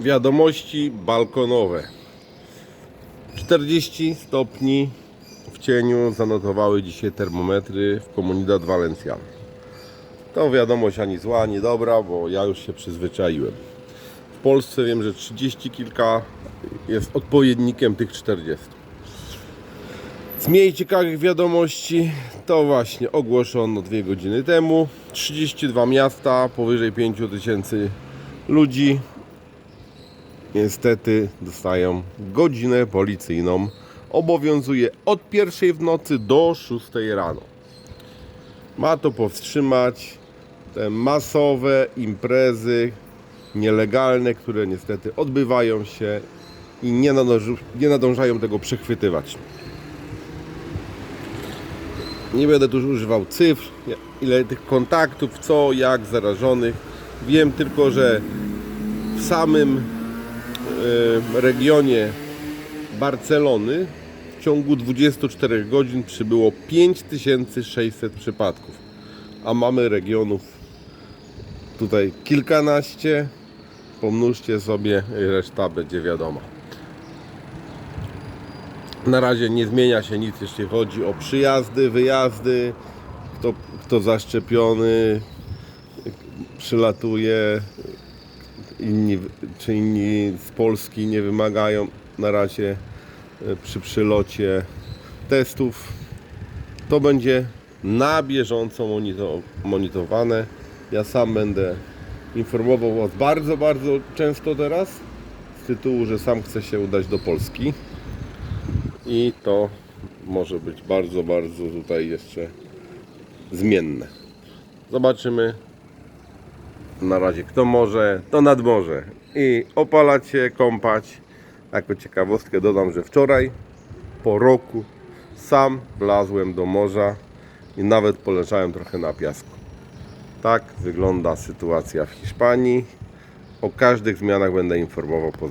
Wiadomości balkonowe. 40 stopni w cieniu zanotowały dzisiaj termometry w Comunidad Valenciana. To wiadomość ani zła, ani dobra, bo ja już się przyzwyczaiłem. W Polsce wiem, że 30 kilka jest odpowiednikiem tych 40. Z mniej ciekawych wiadomości to właśnie ogłoszono dwie godziny temu. 32 miasta, powyżej 5000 ludzi niestety dostają godzinę policyjną. Obowiązuje od pierwszej w nocy do 6 rano. Ma to powstrzymać te masowe imprezy nielegalne, które niestety odbywają się i nie, nadąży, nie nadążają tego przechwytywać. Nie będę tu używał cyfr, ile tych kontaktów, co, jak zarażonych. Wiem tylko, że w samym regionie Barcelony w ciągu 24 godzin przybyło 5600 przypadków, a mamy regionów tutaj kilkanaście. Pomnóżcie sobie, reszta będzie wiadoma. Na razie nie zmienia się nic, jeśli chodzi o przyjazdy, wyjazdy. Kto, kto zaszczepiony przylatuje, inni, czy inni z Polski nie wymagają na razie e, przy przylocie testów. To będzie na bieżąco monito- monitorowane. Ja sam będę informował Was bardzo, bardzo często teraz z tytułu, że sam chcę się udać do Polski i to może być bardzo, bardzo tutaj jeszcze zmienne. Zobaczymy. Na razie kto może, to nad morze. I opalać się, kąpać. Jako ciekawostkę dodam, że wczoraj po roku sam wlazłem do morza i nawet poleżałem trochę na piasku. Tak wygląda sytuacja w Hiszpanii. O każdych zmianach będę informował.